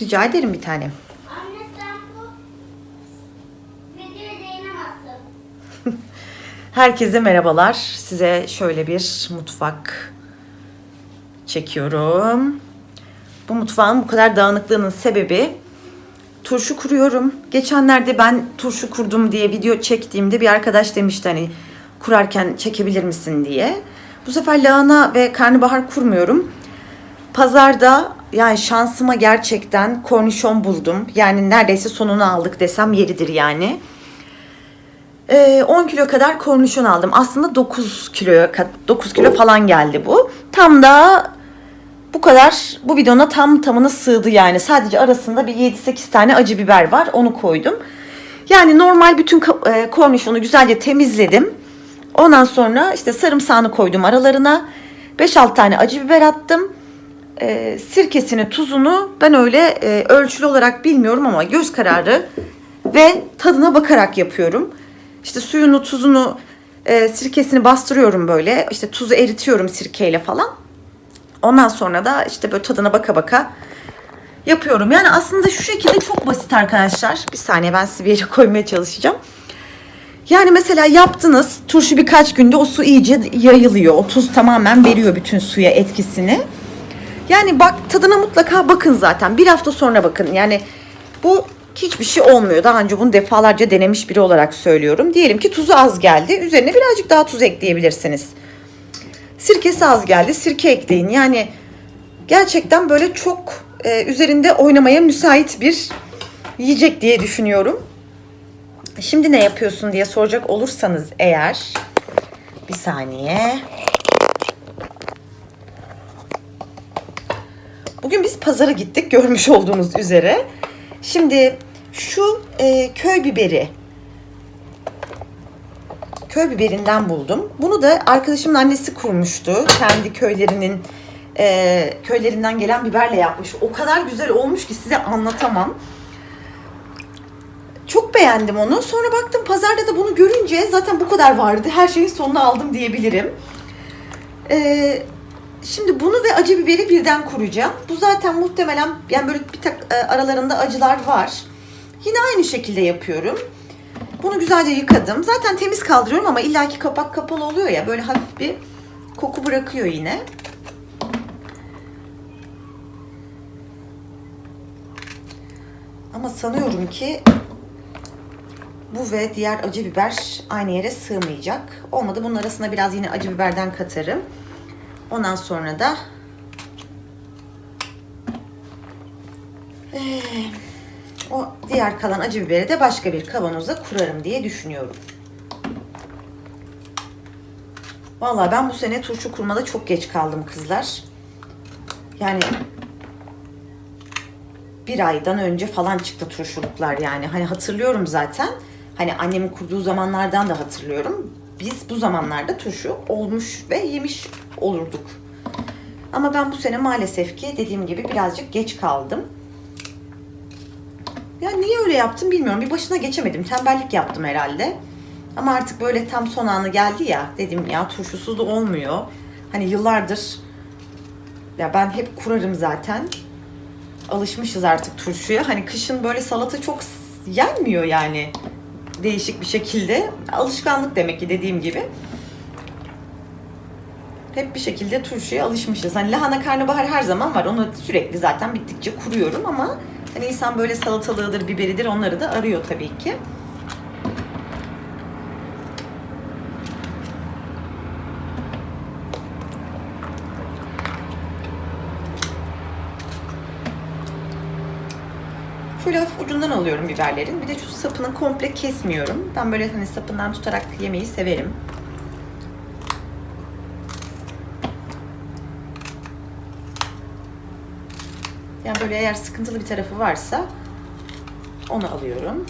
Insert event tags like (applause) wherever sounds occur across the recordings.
Rica ederim bir tanem. Anne sen bu videoya değinemezsin. (laughs) Herkese merhabalar. Size şöyle bir mutfak çekiyorum. Bu mutfağın bu kadar dağınıklığının sebebi turşu kuruyorum. Geçenlerde ben turşu kurdum diye video çektiğimde bir arkadaş demişti hani kurarken çekebilir misin diye. Bu sefer lahana ve karnabahar kurmuyorum. Pazarda yani şansıma gerçekten kornişon buldum. Yani neredeyse sonunu aldık desem yeridir yani. Ee, 10 kilo kadar kornişon aldım. Aslında 9 kiloya kat- 9 kilo falan geldi bu. Tam da bu kadar bu bidona tam tamına sığdı yani. Sadece arasında bir 7-8 tane acı biber var. Onu koydum. Yani normal bütün e, kornişonu güzelce temizledim. Ondan sonra işte sarımsağını koydum aralarına. 5-6 tane acı biber attım. E, sirkesini, tuzunu ben öyle e, ölçülü olarak bilmiyorum ama göz kararı ve tadına bakarak yapıyorum. İşte suyunu, tuzunu, e, sirkesini bastırıyorum böyle. İşte tuzu eritiyorum sirkeyle falan. Ondan sonra da işte böyle tadına baka baka yapıyorum. Yani aslında şu şekilde çok basit arkadaşlar. Bir saniye ben size bir yere (laughs) koymaya çalışacağım. Yani mesela yaptınız turşu birkaç günde o su iyice yayılıyor. O tuz tamamen veriyor bütün suya etkisini. Yani bak tadına mutlaka bakın zaten. Bir hafta sonra bakın. Yani bu hiçbir şey olmuyor. Daha önce bunu defalarca denemiş biri olarak söylüyorum. Diyelim ki tuzu az geldi. Üzerine birazcık daha tuz ekleyebilirsiniz. Sirkesi az geldi. Sirke ekleyin. Yani gerçekten böyle çok e, üzerinde oynamaya müsait bir yiyecek diye düşünüyorum. Şimdi ne yapıyorsun diye soracak olursanız eğer bir saniye. Biz pazara gittik görmüş olduğunuz üzere. Şimdi şu e, köy biberi köy biberinden buldum. Bunu da arkadaşımın annesi kurmuştu. Kendi köylerinin e, köylerinden gelen biberle yapmış. O kadar güzel olmuş ki size anlatamam. Çok beğendim onu. Sonra baktım pazarda da bunu görünce zaten bu kadar vardı. Her şeyin sonunu aldım diyebilirim. Ee, şimdi bunu ve acı biberi birden kuracağım. Bu zaten muhtemelen yani böyle bir tak e, aralarında acılar var. Yine aynı şekilde yapıyorum. Bunu güzelce yıkadım. Zaten temiz kaldırıyorum ama illaki kapak kapalı oluyor ya. Böyle hafif bir koku bırakıyor yine. Ama sanıyorum ki bu ve diğer acı biber aynı yere sığmayacak. Olmadı bunun arasına biraz yine acı biberden katarım. Ondan sonra da Ee, o diğer kalan acı biberi de başka bir kavanoza kurarım diye düşünüyorum. Vallahi ben bu sene turşu kurmada çok geç kaldım kızlar. Yani bir aydan önce falan çıktı turşuluklar yani. Hani hatırlıyorum zaten. Hani annemin kurduğu zamanlardan da hatırlıyorum. Biz bu zamanlarda turşu olmuş ve yemiş olurduk. Ama ben bu sene maalesef ki dediğim gibi birazcık geç kaldım. Ya niye öyle yaptım bilmiyorum. Bir başına geçemedim. Tembellik yaptım herhalde. Ama artık böyle tam son anı geldi ya. Dedim ya turşusuz da olmuyor. Hani yıllardır ya ben hep kurarım zaten alışmışız artık turşuya. Hani kışın böyle salata çok yenmiyor yani değişik bir şekilde. Alışkanlık demek ki dediğim gibi. Hep bir şekilde turşuya alışmışız. Hani lahana karnabahar her zaman var. Onu sürekli zaten bittikçe kuruyorum ama hani insan böyle salatalığıdır, biberidir onları da arıyor tabii ki. Şöyle hafif ucundan alıyorum biberlerin. Bir de şu sapını komple kesmiyorum. Ben böyle hani sapından tutarak yemeyi severim. Yani böyle eğer sıkıntılı bir tarafı varsa onu alıyorum.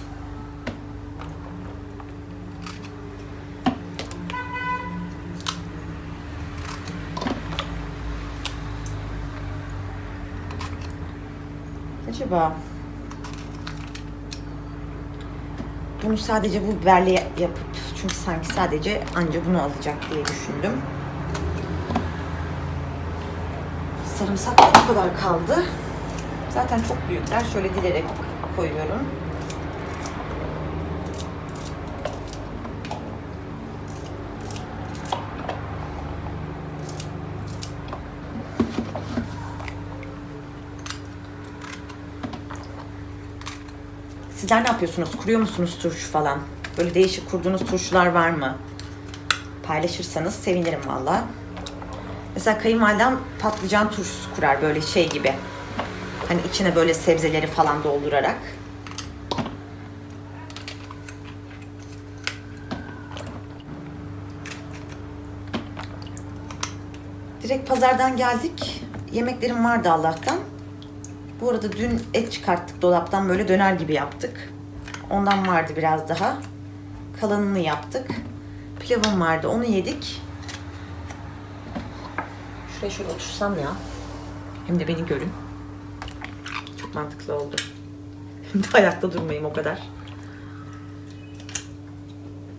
Acaba bunu sadece bu biberle yapıp çünkü sanki sadece anca bunu alacak diye düşündüm. Sarımsak bu kadar kaldı. Zaten çok büyükler. Şöyle dilerek koyuyorum. Sizler ne yapıyorsunuz? Kuruyor musunuz turşu falan? Böyle değişik kurduğunuz turşular var mı? Paylaşırsanız sevinirim valla. Mesela kayınvalidem patlıcan turşusu kurar böyle şey gibi. Hani içine böyle sebzeleri falan doldurarak. Direkt pazardan geldik. Yemeklerim vardı Allah'tan. Bu arada dün et çıkarttık dolaptan böyle döner gibi yaptık. Ondan vardı biraz daha. Kalanını yaptık. Pilavım vardı onu yedik. Şuraya şöyle otursam ya. Hem de beni görün. Çok mantıklı oldu. (laughs) Hem de ayakta durmayayım o kadar.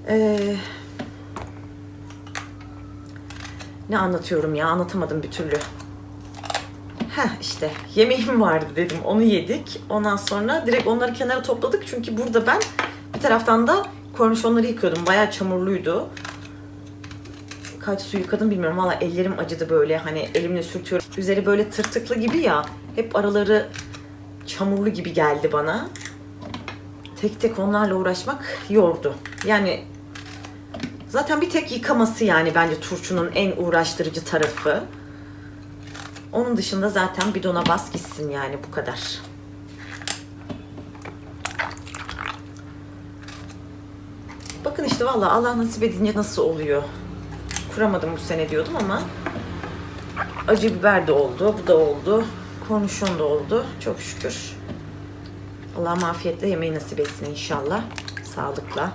Ee, ne anlatıyorum ya anlatamadım bir türlü. Heh işte yemeğim vardı dedim onu yedik. Ondan sonra direkt onları kenara topladık. Çünkü burada ben bir taraftan da kornişonları yıkıyordum. Bayağı çamurluydu. Kaç su yıkadım bilmiyorum. Valla ellerim acıdı böyle hani elimle sürtüyorum. Üzeri böyle tırtıklı gibi ya. Hep araları çamurlu gibi geldi bana. Tek tek onlarla uğraşmak yordu. Yani zaten bir tek yıkaması yani bence turşunun en uğraştırıcı tarafı. Onun dışında zaten bidona bas gitsin yani bu kadar. Bakın işte valla Allah nasip edince nasıl oluyor. Kuramadım bu sene diyordum ama acı biber de oldu, bu da oldu. Kornişon da oldu. Çok şükür. Allah afiyetle yemeği nasip etsin inşallah. Sağlıkla.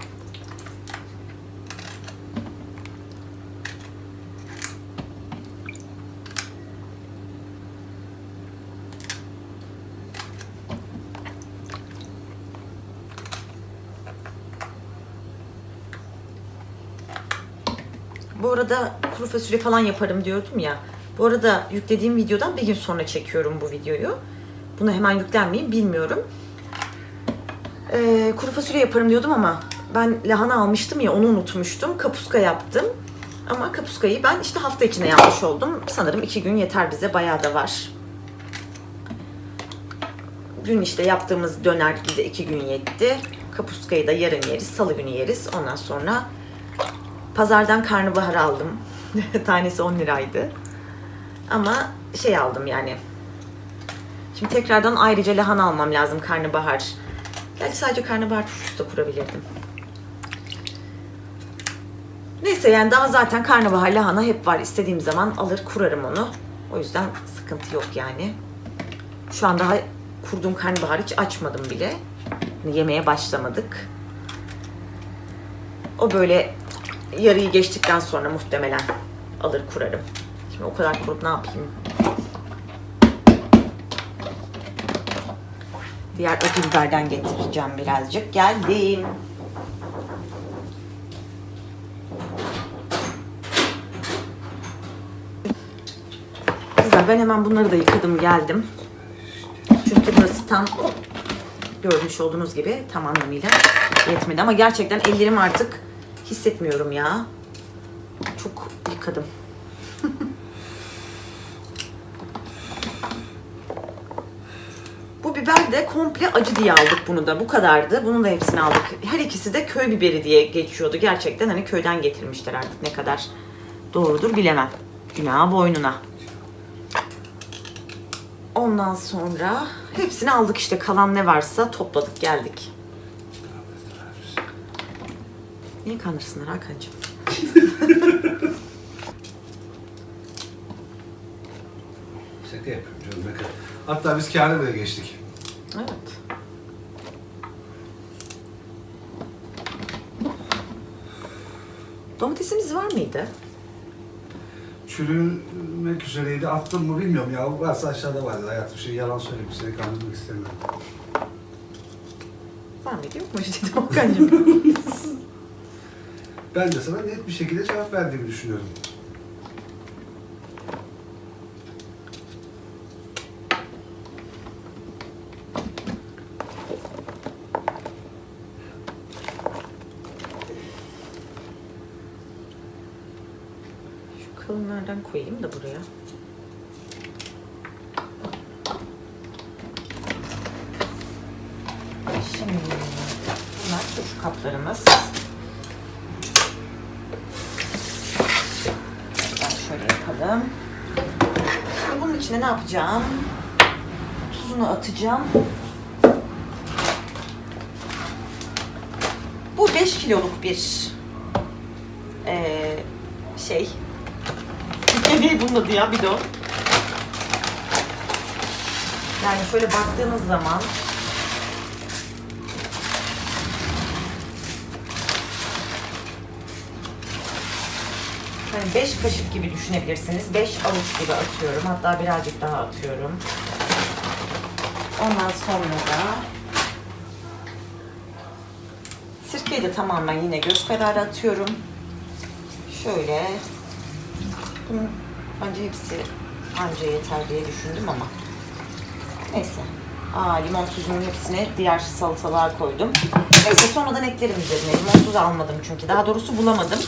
Bu arada kuru fasulye falan yaparım diyordum ya. Bu arada yüklediğim videodan bir gün sonra çekiyorum bu videoyu. Bunu hemen yüklenmeyeyim bilmiyorum. Ee, kuru fasulye yaparım diyordum ama ben lahana almıştım ya onu unutmuştum. Kapuska yaptım. Ama kapuskayı ben işte hafta içinde yapmış oldum. Sanırım iki gün yeter bize. Bayağı da var. Dün işte yaptığımız döner bize iki gün yetti. Kapuskayı da yarın yeriz. Salı günü yeriz. Ondan sonra Pazardan karnabahar aldım. (laughs) Tanesi 10 liraydı. Ama şey aldım yani. Şimdi tekrardan ayrıca lahana almam lazım karnabahar. Gerçi sadece karnabahar turşusu da kurabilirdim. Neyse yani daha zaten karnabahar lahana hep var. İstediğim zaman alır kurarım onu. O yüzden sıkıntı yok yani. Şu an daha kurduğum karnabahar hiç açmadım bile. Hani Yemeğe başlamadık. O böyle yarıyı geçtikten sonra muhtemelen alır kurarım. Şimdi o kadar kurup ne yapayım? Diğer acı biberden getireceğim birazcık. Geldim. Kızlar ben hemen bunları da yıkadım geldim. Çünkü burası tam görmüş olduğunuz gibi tam anlamıyla yetmedi. Ama gerçekten ellerim artık hissetmiyorum ya. Çok yıkadım. Bu biber de komple acı diye aldık bunu da. Bu kadardı. Bunun da hepsini aldık. Her ikisi de köy biberi diye geçiyordu. Gerçekten hani köyden getirmişler artık ne kadar doğrudur bilemem. Günah boynuna. Ondan sonra hepsini aldık işte. Kalan ne varsa topladık geldik. Niye kandırsınlar Hakan'cığım? Şaka yapıyorum canım. Hatta biz kârı geçtik. Evet. Domatesimiz var mıydı? Çürümek üzereydi. Attım mı bilmiyorum ya. Varsa aşağıda vardı hayatım. Şey yalan söyleyeyim. Seni kandırmak istemiyorum. Var mıydı yok mu (laughs) işte Hakan'cığım? Ben de sana net bir şekilde cevap verdiğimi düşünüyorum. Koyayım da buraya. Şimdi bunlar turşu kaplarımız. Ben şöyle yapalım. Şimdi bunun içine ne yapacağım? Tuzunu atacağım. Bu 5 kiloluk bir şey. Ne bunun adı ya bidon. Yani şöyle baktığınız zaman Hani 5 kaşık gibi düşünebilirsiniz. 5 avuç gibi atıyorum. Hatta birazcık daha atıyorum. Ondan sonra da sirkeyi de tamamen yine göz kararı atıyorum. Şöyle bunun bence hepsi anca yeter diye düşündüm ama neyse. Aa, limon tuzunun hepsini diğer salatalığa koydum. Neyse sonradan eklerim üzerine. Limon tuzu almadım çünkü. Daha doğrusu bulamadım.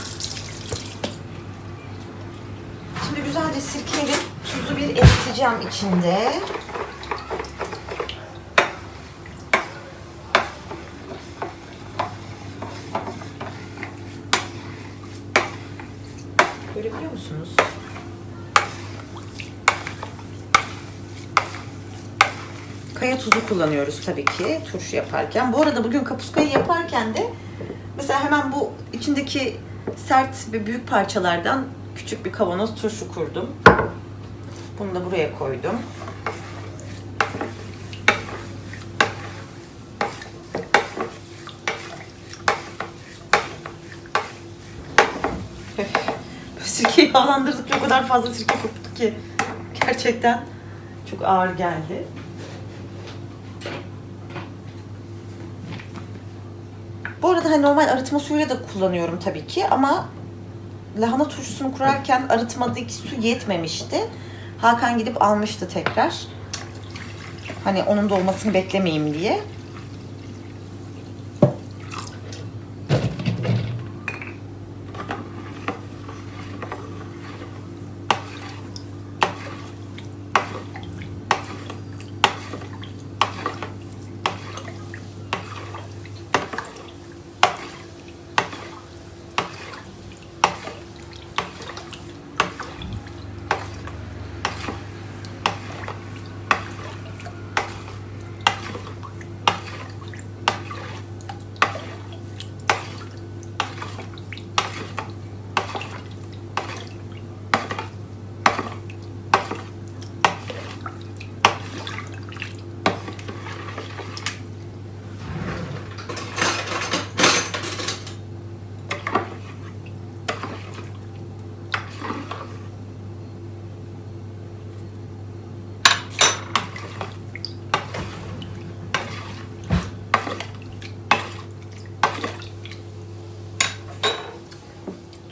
Şimdi güzelce sirkeyle tuzu bir eriteceğim içinde. Tuzu kullanıyoruz tabii ki turşu yaparken. Bu arada bugün kapuskayı yaparken de mesela hemen bu içindeki sert ve büyük parçalardan küçük bir kavanoz turşu kurdum. Bunu da buraya koydum. Sirkeyi havalandırdıkça o kadar fazla sirke koktu ki. Gerçekten çok ağır geldi. Bu arada hani normal arıtma suyuyla da kullanıyorum tabii ki ama lahana turşusunu kurarken arıtmadaki su yetmemişti. Hakan gidip almıştı tekrar. Hani onun da olmasını beklemeyeyim diye.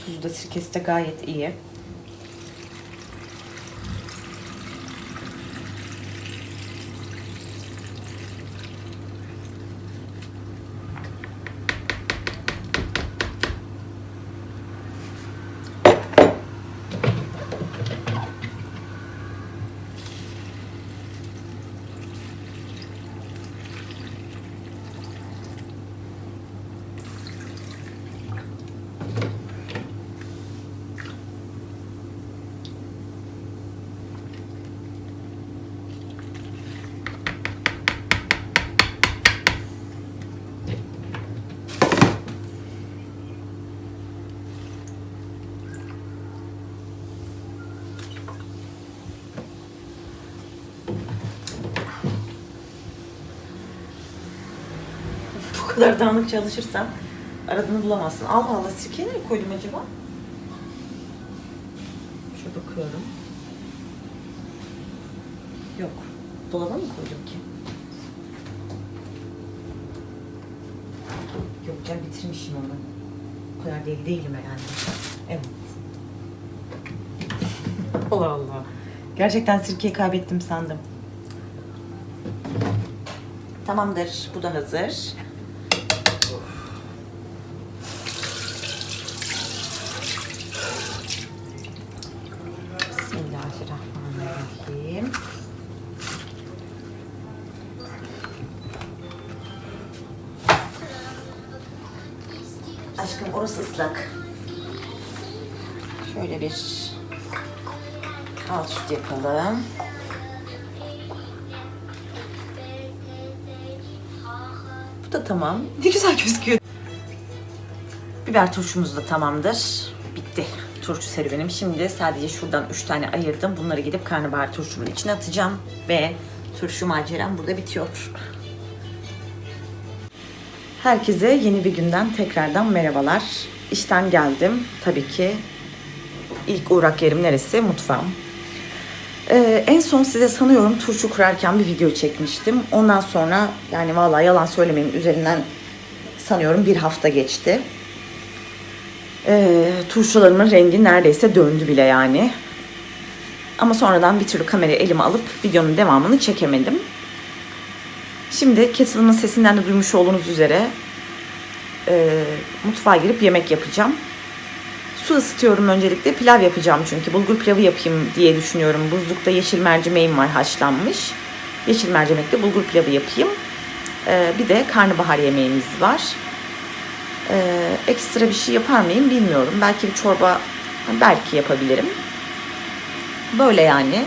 Tuzu da sirkesi de gayet iyi. Bu kadar dağınık çalışırsam aradığını bulamazsın. Allah Allah sirkeyi nereye koydum acaba? Şöyle bakıyorum. Yok. Dolaba mı koydum ki? Yok canım bitirmişim onu. O kadar deli değilim yani. Evet. (laughs) Allah Allah. Gerçekten sirkeyi kaybettim sandım. Tamamdır. Bu da hazır. Tamam. Ne güzel gözüküyor. Biber turşumuz da tamamdır. Bitti turşu serüvenim. Şimdi sadece şuradan 3 tane ayırdım. Bunları gidip karnabahar turşumun içine atacağım. Ve turşu maceram burada bitiyor. Herkese yeni bir günden tekrardan merhabalar. İşten geldim. Tabii ki ilk uğrak yerim neresi? Mutfağım. Ee, en son size sanıyorum turşu kurarken bir video çekmiştim. Ondan sonra yani vallahi yalan söylemeyin üzerinden sanıyorum bir hafta geçti. Ee, turşularımın rengi neredeyse döndü bile yani. Ama sonradan bir türlü kamerayı elime alıp videonun devamını çekemedim. Şimdi kettle'ımın sesinden de duymuş olduğunuz üzere e, mutfağa girip yemek yapacağım. Su ısıtıyorum öncelikle. Pilav yapacağım çünkü. Bulgur pilavı yapayım diye düşünüyorum. Buzlukta yeşil mercimeğim var haşlanmış. Yeşil mercimekle bulgur pilavı yapayım. E, bir de karnabahar yemeğimiz var. E, ekstra bir şey yapar mıyım bilmiyorum. Belki bir çorba belki yapabilirim. Böyle yani.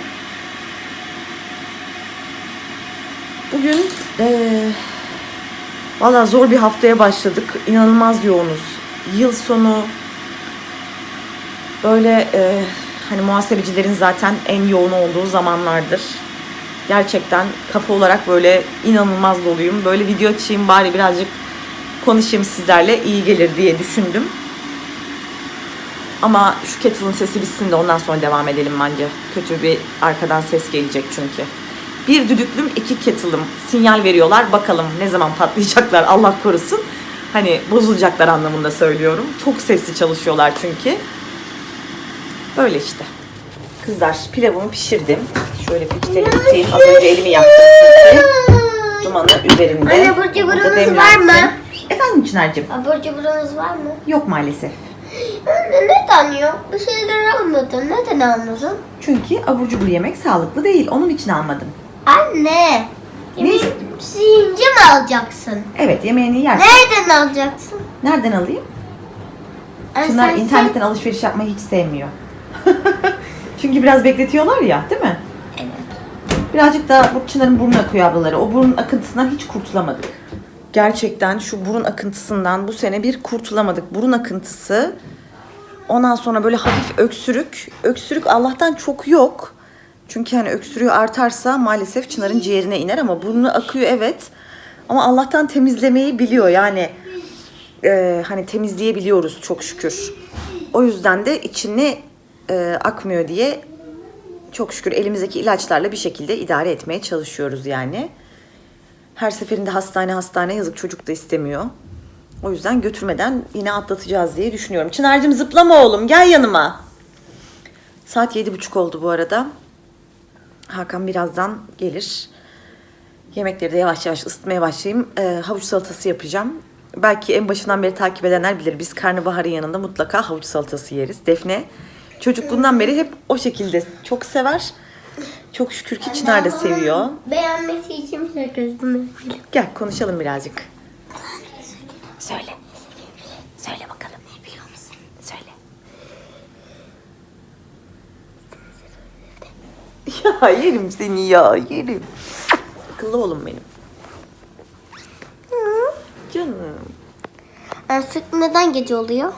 Bugün eee valla zor bir haftaya başladık. İnanılmaz yoğunuz. Yıl sonu böyle eee, hani muhasebecilerin zaten en yoğun olduğu zamanlardır. Gerçekten kafa olarak böyle inanılmaz doluyum. Böyle video açayım bari birazcık konuşayım sizlerle iyi gelir diye düşündüm. Ama şu kettle'ın sesi bitsin de ondan sonra devam edelim bence. Kötü bir arkadan ses gelecek çünkü. Bir düdüklüm, iki kettle'ım. Sinyal veriyorlar. Bakalım ne zaman patlayacaklar Allah korusun. Hani bozulacaklar anlamında söylüyorum. Çok sesli çalışıyorlar çünkü. Böyle işte. Kızlar pilavımı pişirdim. Şöyle peçeteli tutayım. Az önce elimi yaktım çünkü. Dumanı üzerinde. Anne, abur cuburunuz var mı? Efendim Çınar'cığım? Abur cuburunuz var mı? Yok maalesef. Anne neden yok? Bir şeyler almadın. Neden almadın? Çünkü abur cubur yemek sağlıklı değil. Onun için almadım. Anne. Ne? Bir Siyince mi alacaksın? Evet yemeğini yersin. Nereden alacaksın? Nereden alayım? Anne, Çınar sen- internetten alışveriş yapmayı hiç sevmiyor. (laughs) Çünkü biraz bekletiyorlar ya değil mi? Evet. Birazcık da bu Çınar'ın burnu akıyor ablaları. O burun akıntısından hiç kurtulamadık. Gerçekten şu burun akıntısından bu sene bir kurtulamadık. Burun akıntısı. Ondan sonra böyle hafif öksürük. Öksürük Allah'tan çok yok. Çünkü hani öksürüğü artarsa maalesef Çınar'ın ciğerine iner ama burnu akıyor evet. Ama Allah'tan temizlemeyi biliyor yani. e, hani temizleyebiliyoruz çok şükür. O yüzden de içine e, akmıyor diye çok şükür elimizdeki ilaçlarla bir şekilde idare etmeye çalışıyoruz yani. Her seferinde hastane hastane yazık çocuk da istemiyor. O yüzden götürmeden yine atlatacağız diye düşünüyorum. Çınar'cığım zıplama oğlum gel yanıma. Saat yedi buçuk oldu bu arada. Hakan birazdan gelir. Yemekleri de yavaş yavaş ısıtmaya başlayayım. Ee, havuç salatası yapacağım. Belki en başından beri takip edenler bilir. Biz karnabaharın yanında mutlaka havuç salatası yeriz. Defne çocukluğundan beri hep o şekilde çok sever. Çok şükür ki Çınar da seviyor. Beğenmesi için bir gözüm. Gel konuşalım birazcık. Söyle. Söyle bakalım. Ne biliyor musun? Söyle. Ya yerim seni ya yerim. Akıllı oğlum benim. Canım. Artık neden gece oluyor?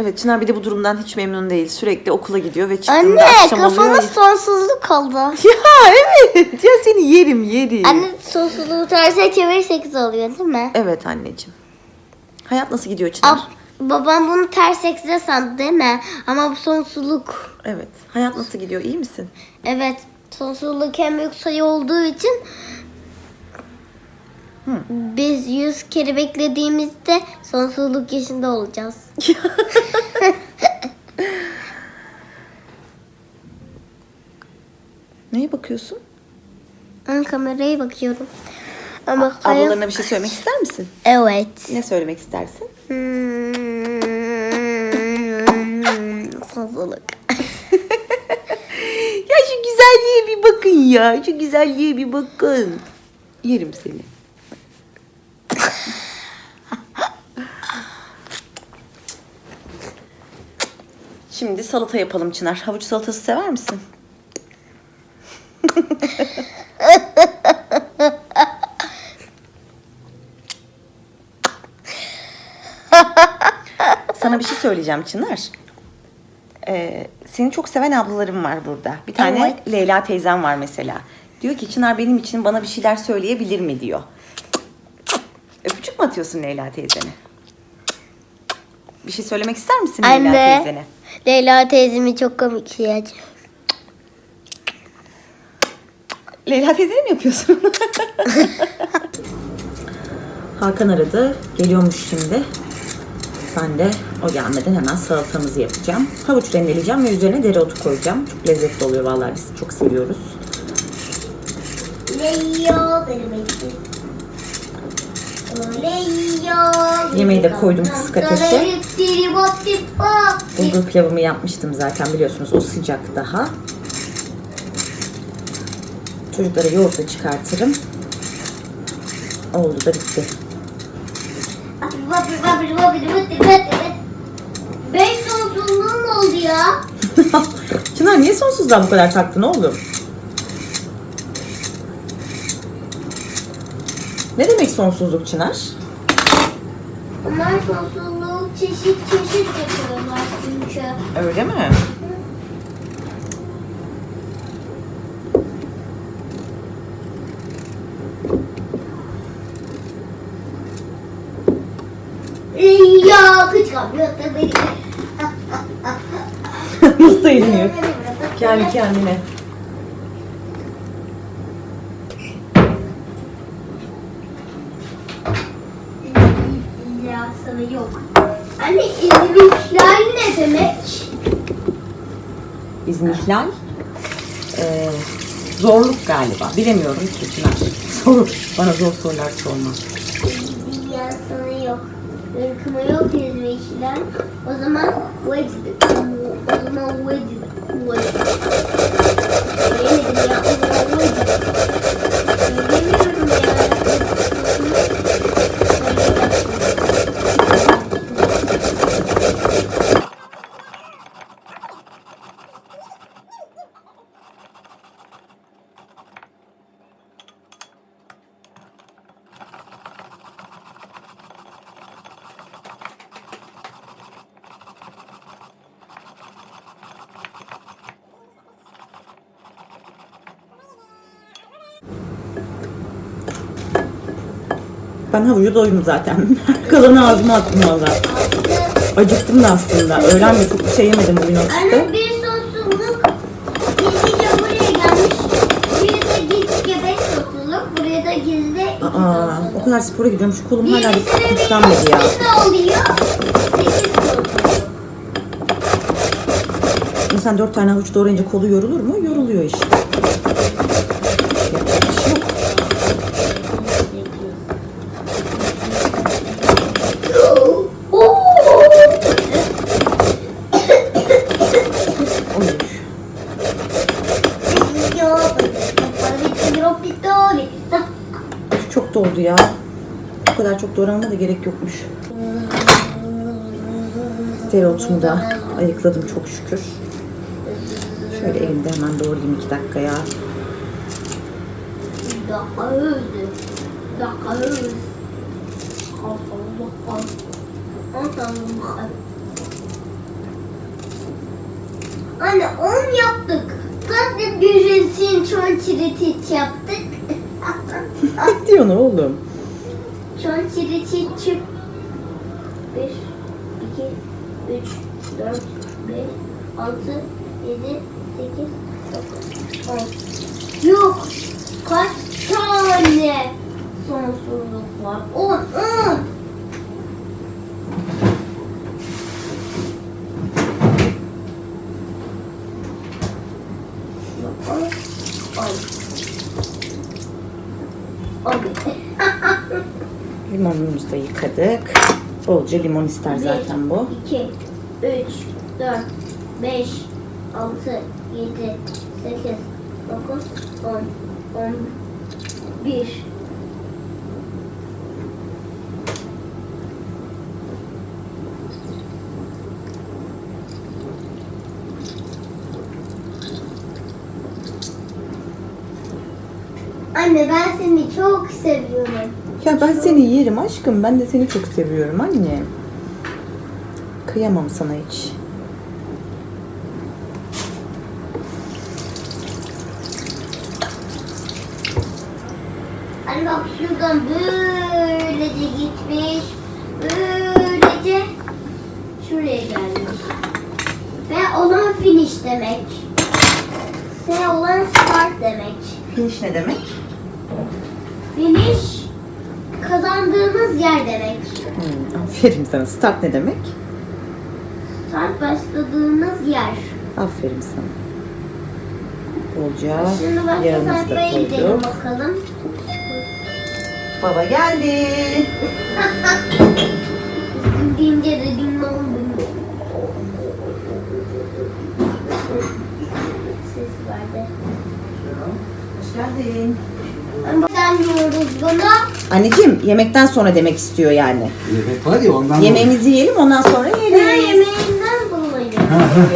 Evet Çınar bir de bu durumdan hiç memnun değil. Sürekli okula gidiyor ve çıktığında Anne akşam oluyor. kafamız sonsuzluk oldu. (laughs) Ya evet. Ya seni yerim yerim. Anne sonsuzluğu terse çevirirsek oluyor değil mi? Evet anneciğim. Hayat nasıl gidiyor Çınar? Ab, babam bunu ters eksize sandı değil mi? Ama bu sonsuzluk. Evet. Hayat nasıl gidiyor? İyi misin? Evet sonsuzluk en büyük sayı olduğu için biz yüz kere beklediğimizde sonsuzluk yaşında olacağız. (laughs) Neye bakıyorsun? Ben kameraya bakıyorum. Ama bakayım. Ablalarına bir şey söylemek ister misin? Evet. Ne söylemek istersin? Hmm, sonsuzluk. (laughs) Ya şu güzelliğe bir bakın ya. Şu güzelliğe bir bakın. Yerim seni. Şimdi salata yapalım Çınar. Havuç salatası sever misin? Sana bir şey söyleyeceğim Çınar. Ee, seni çok seven ablalarım var burada. Bir tane Evet. Leyla teyzem var mesela. Diyor ki Çınar benim için bana bir şeyler söyleyebilir mi diyor. Öpücük mü atıyorsun Leyla teyzene? Bir şey söylemek ister misin Leyla Anne. teyzene? Leyla teyzemi çok komik şey. Leyla teyzene mi yapıyorsun? (laughs) Hakan aradı. Geliyormuş şimdi. Ben de o gelmeden hemen salatamızı yapacağım. Havuç rendeleyeceğim ve üzerine dereotu koyacağım. Çok lezzetli oluyor vallahi biz çok seviyoruz. Leyla benim için. Leyla. Yemeği de koydum kısık ateşe. Bulgur pilavımı yapmıştım zaten biliyorsunuz. O sıcak daha. Çocuklara yoğurt da çıkartırım. Oldu da bitti. Beş sonsuzluğum oldu ya. (laughs) Çınar niye sonsuzluğa bu kadar taktın oğlum? Ne demek sonsuzluk Çınar? Onlar sonsuzluğu çeşit çeşit yapıyorlar çünkü. Öyle mi? Ya kıç kapıyor tabii. (laughs) Nasıl eğleniyor? Kendi kendine. Ya sana yok. Anne İzmirliler ne demek? İzmihlal. Ee, zorluk galiba. Bilemiyorum ki Çınar. Sor. (laughs) Bana zor sorular sorma. Ya sana yok. Irkıma yok İzmirliler. O zaman vecd. O zaman vecd. Vecd. Söylemedim ya. O zaman vecd. Söylemiyorum ya. Ben havucu doydum zaten. (laughs) Kalanı ağzıma attım valla. Acıktım da aslında. Öğlen de çok bir şey yemedim bugün ofiste. Anne bir sonsuzluk gizlice buraya gelmiş. Bir de gizlice beş sonsuzluk. Buraya da gizli iki Aa, sonsuzluk. o kadar spora gidiyorum. Şu kolum hala bir güçlenmedi ya. Ne oluyor? Sekiz sonsuzluk. İnsan dört tane havuç doğrayınca kolu yorulur mu? Yoruluyor işte. Yapacak bir şey yok. Oy. Doldu ya. Bu kadar çok doğranma da gerek yokmuş. Dereotumu da ayıkladım çok şükür. Şöyle elimde hemen doğrayayım iki dakikaya. Anne on yaptık. Zaten güreşin çoğun çiritiç yaptık. Oğlum? çoğun çiritiç çık. Bir, iki, üç, dört, beş, altı, yedi, sekiz, dokuz, on. Yok. Kaç tane sonsuzluk var? On. On, Limonumuzu da yıkadık. Bolca limon ister Bir, zaten bu. 2, 3, 4, 5, 6, 7, 8, 9, 10, 11, 11. Anne ben seni çok seviyorum. Ya ben seni yerim aşkım. Ben de seni çok seviyorum anne. Kıyamam sana hiç. Anne bak şuradan böylece gitmiş. Böylece şuraya gelmiş. Ve olan finish demek. S olan start demek. Finish ne demek? Finish kazandığımız yer demek. Hmm, aferin sana. Start ne demek? Start başladığımız yer. Aferin sana. Bolca Şimdi başka yağımızı da sayfaya gidelim koyduk. bakalım. Baba geldi. Deyince de dong. Ses verdi. Hoş geldin. Neden diyoruz bunu? Anneciğim yemekten sonra demek istiyor yani. Yemek var ya ondan Yemeğimizi yiyelim ondan sonra Ben yeriz. yemeğinden dolayı.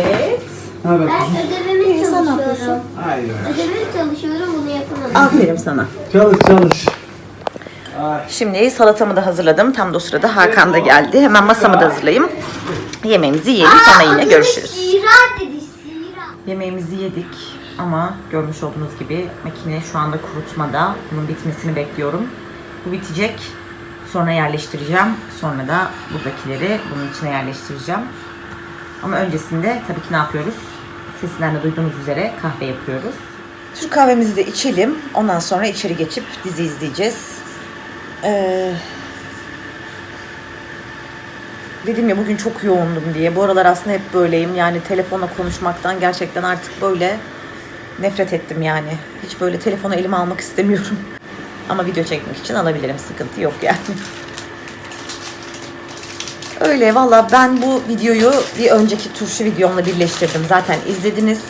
Evet. Ha bak. Ben ödevimi sen ne yapıyorsun? çalışıyorum. Hayır. Ödevimi çalışıyorum bunu yapamadım. Aferin sana. Çalış çalış. Ay. Şimdi salatamı da hazırladım. Tam da o sırada Hakan da geldi. Hemen masamı da hazırlayayım. Yemeğimizi yiyelim sonra yine görüşürüz. Sira dedi Sira. Yemeğimizi yedik ama görmüş olduğunuz gibi makine şu anda kurutmada. Bunun bitmesini bekliyorum. Bu bitecek. Sonra yerleştireceğim. Sonra da buradakileri bunun içine yerleştireceğim. Ama öncesinde tabii ki ne yapıyoruz? Sesinden de duyduğunuz üzere kahve yapıyoruz. Türk kahvemizi de içelim. Ondan sonra içeri geçip dizi izleyeceğiz. Ee, dedim ya bugün çok yoğundum diye. Bu aralar aslında hep böyleyim. Yani telefonla konuşmaktan gerçekten artık böyle nefret ettim yani. Hiç böyle telefonu elime almak istemiyorum. Ama video çekmek için alabilirim. Sıkıntı yok yani. Öyle valla ben bu videoyu bir önceki turşu videomla birleştirdim. Zaten izlediniz.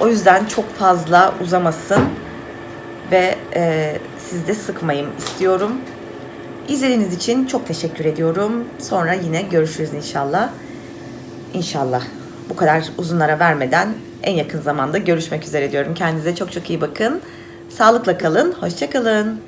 O yüzden çok fazla uzamasın ve e, siz de sıkmayın istiyorum. İzlediğiniz için çok teşekkür ediyorum. Sonra yine görüşürüz inşallah. İnşallah. Bu kadar uzunlara vermeden en yakın zamanda görüşmek üzere diyorum. Kendinize çok çok iyi bakın. Sağlıkla kalın. Hoşça kalın.